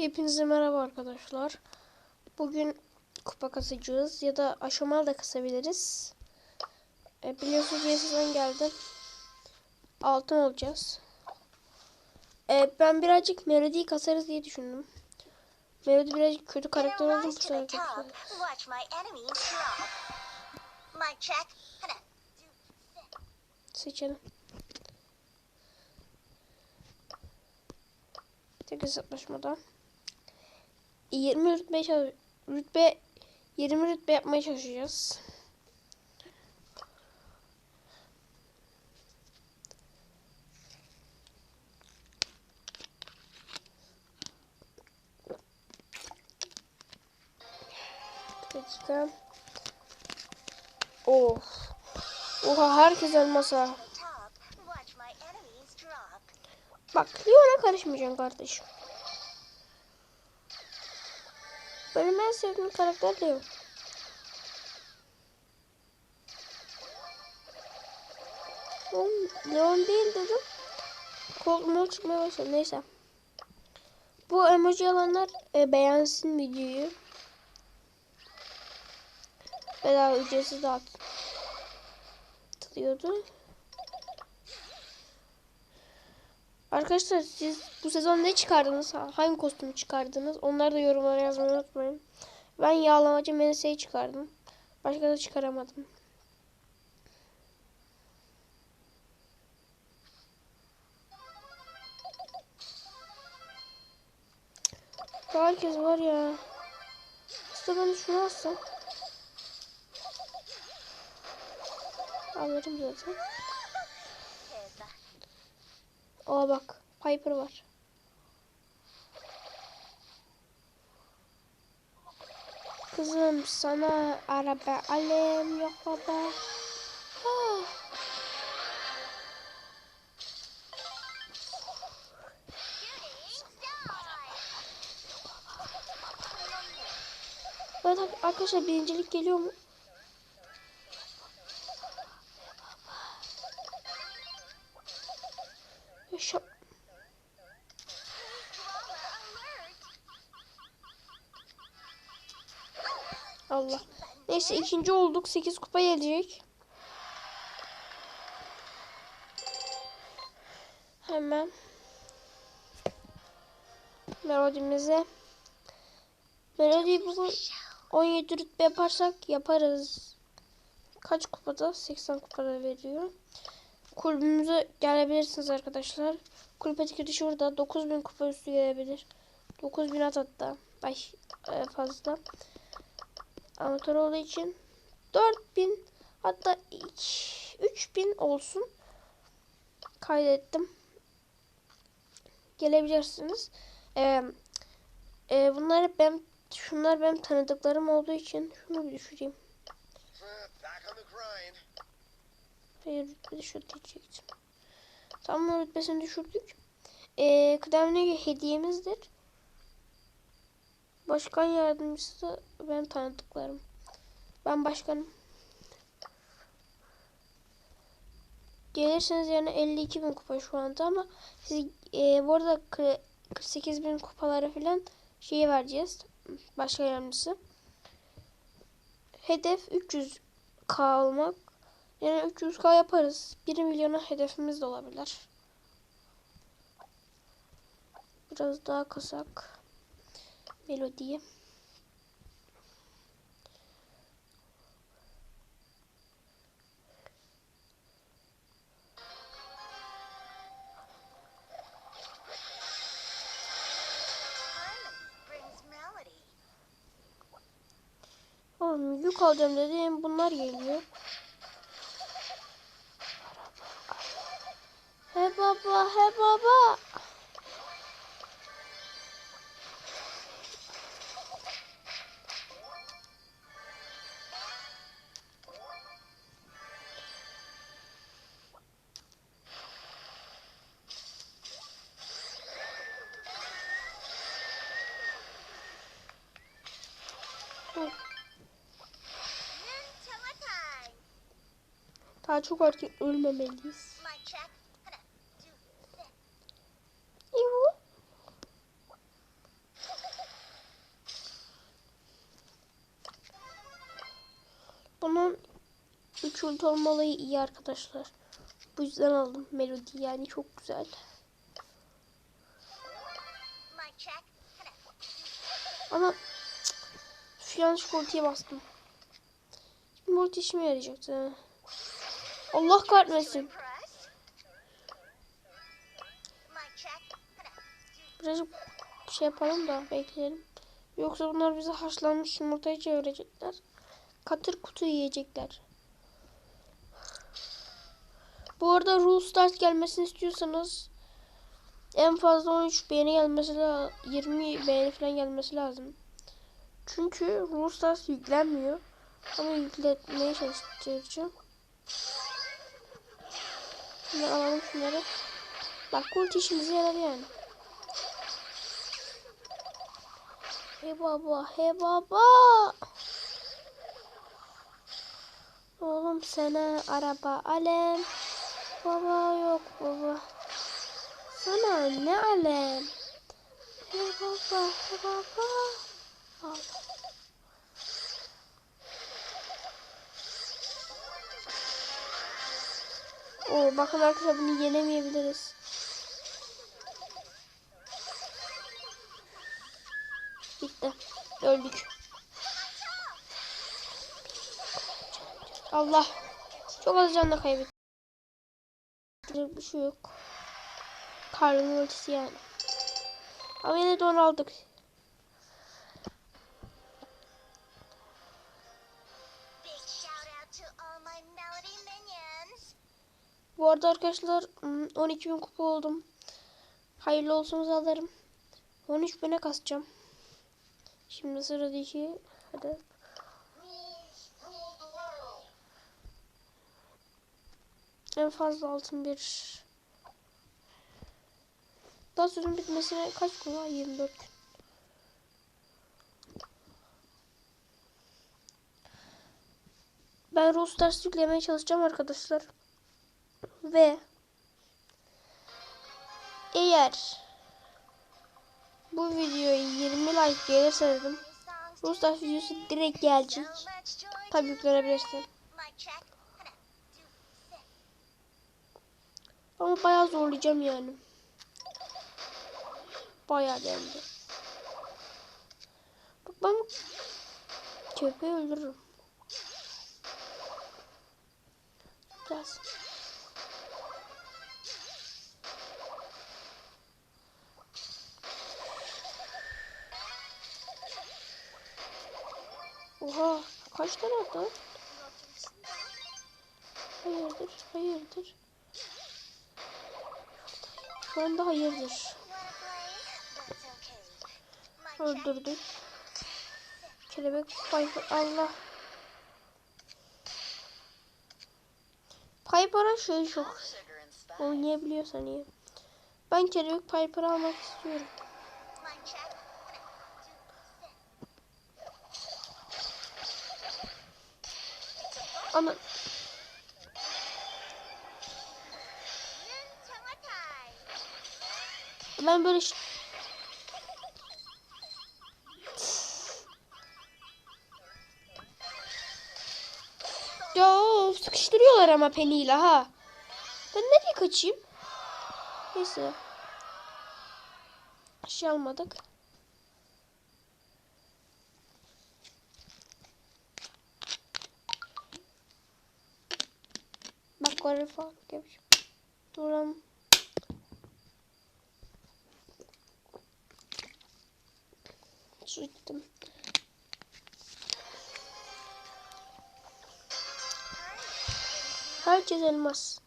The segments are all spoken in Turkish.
Hepinize merhaba arkadaşlar. Bugün kupa kasacağız ya da aşamalı da kasabiliriz. E, biliyorsunuz yasasından geldim. Altın olacağız. E, ben birazcık Melody'yi kasarız diye düşündüm. Melody birazcık kötü karakter olduğu için the hareket top. 20 rütbe rütbe 20 rütbe yapmaya çalışacağız. Bir dakika. Of. Oha herkes elmasa. Bak Leon'a karışmayacaksın kardeşim. Benim en sevdiğim karakter Leon. Oğlum, Leon değil dedim. Koltuğuma çıkmaya başladı. Neyse. Bu emoji alanlar e, beğensin videoyu. Bedava ücretsiz dağıtılıyordu. Arkadaşlar siz bu sezon ne çıkardınız? Ha- Hangi kostümü çıkardınız? Onları da yorumlara yazmayı unutmayın. Ben yağlamacı Melisa'yı çıkardım. Başka da çıkaramadım. Herkes var ya. Aslında ben şunu alsam. Alırım zaten. Aa bak. Piper var. Kızım sana araba alayım yok baba. Ah. Evet ar- arkadaşlar birincilik geliyor mu? Yaşa. Allah. Neyse ikinci olduk. 8 kupa gelecek. Hemen melodimize melodiyi bugün 17 rütbe yaparsak yaparız. Kaç kupada? 80 kupada veriyor. Kulübümüze gelebilirsiniz arkadaşlar. Kulübedeki girişi burada. 9000 kupa üstü gelebilir. 9000 at hatta. Ay e, fazla amatör olduğu için 4000 hatta iç- 3000 olsun. Kaydettim. Gelebilirsiniz. Ee, e, bunlar hep benim şunlar benim tanıdıklarım olduğu için şunu bir düşüreyim. Hayır rütbe düşürecektim. Tamam rütbesini düşürdük. Ee, kıdemli hediyemizdir. Başkan yardımcısı benim tanıdıklarım. Ben başkanım. Gelirseniz yani 52 bin kupa şu anda ama siz e, bu arada 48 bin kupalara falan şeyi vereceğiz. Başkan yardımcısı. Hedef 300k olmak. Yani 300k yaparız. 1 milyona hedefimiz de olabilir. Biraz daha kasak. Melodiyi. Oğlum yük alacağım dedim. Bunlar geliyor. He baba, he baba. Daha çok erken ölmemeliyiz. 3 ulti olmalı iyi arkadaşlar. Bu yüzden aldım melodi yani çok güzel. Ama şu yanlış ultiye bastım. Şimdi ulti işime yarayacaktı. Allah kahretmesin. Birazcık şey yapalım da bekleyelim. Yoksa bunlar bize haşlanmış yumurtayı çevirecekler. Katır kutu yiyecekler. Bu arada Rule Start gelmesini istiyorsanız en fazla 13 beğeni gelmesi lazım. 20 beğeni falan gelmesi lazım. Çünkü Rule Start yüklenmiyor. Ama yükletmeye çalışacağım. Şimdi alalım şunları. Bak ulti işimize yaradı yani. Hey baba, hey baba. Oğlum sana araba alem. Baba yok baba. Sana ne alem? Hey baba, hey baba. Al. Oo, bakın arkadaşlar bunu yenemeyebiliriz. Bitti. Öldük. Allah. Çok az canla kaybettik. Karnın ultisi yani. Ama yine de onu aldık. Bu arada arkadaşlar hmm, 12.000 kupa oldum. Hayırlı olsun alırım. 13.000'e kasacağım. Şimdi sıradaki hadi. En fazla altın bir. Daha sürüm bitmesine kaç gün var? 24 gün. Ben Rostars yüklemeye çalışacağım arkadaşlar. Ve eğer bu videoya 20 like gelirse dedim Songs Rostars videosu direkt gelecek. Tabi yüklenebilirsin. Ama bayağı zorlayacağım yani. Bayağı dendi. Bak ben köpeği öldürürüm. Biraz. Oha kaç tane attı? Hayırdır, hayırdır. Şu anda hayırdır. Öldürdük. Kelebek Piper Allah. Piper'a şey çok oynayabiliyorsan iyi. Ben Kelebek Piper'ı almak istiyorum. Ama ben böyle Ya sıkıştırıyorlar ama peniyle ha. Ben nereye kaçayım? Neyse. Şey almadık. Bak görev falan yapacağım. Duram. Su içtim. Herkes elmas.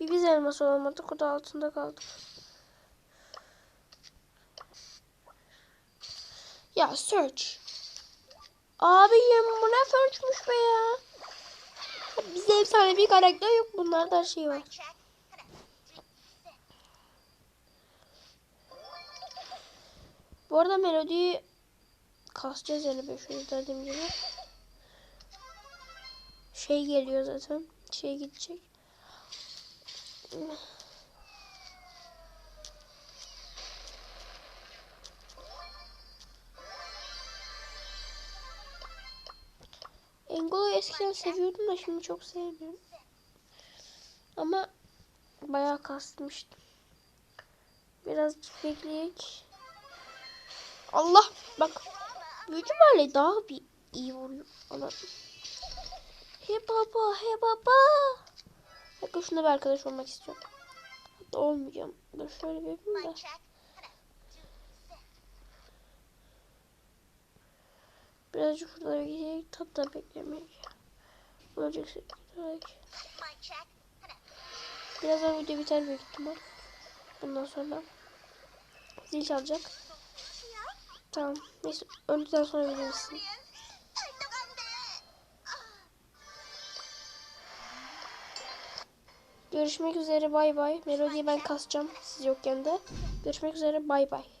Bir biz elmas olamadık. O da altında kaldık. Ya search. Abim bu ne searchmuş be ya. Bize efsane bir karakter yok. Bunlarda her şey var. Bu arada melodiyi kasacağız yani 500 dediğim gibi. Şey geliyor zaten. Şey gidecek. En Tangolo'yu eskiden seviyordum da şimdi çok sevmiyorum. Ama bayağı kastmıştım. Birazcık bekleyek. Allah bak büyücü böyle daha bir iyi vuruyor. Ana. He baba he baba. Bakın şuna bir arkadaş olmak istiyorum. Hatta olmayacağım. Dur şöyle bir yapayım da. Birazcık şurada bekleyecek. Hatta beklemeyek. Öleceksin. Mic check. Birazdan video biter büyük ihtimal. Bundan sonra zil çalacak. Tamam. Neyse öldükten sonra tocante. Görüşmek üzere bay bay. Melodiyi ben kasacağım siz yokken de. Görüşmek üzere bay bay.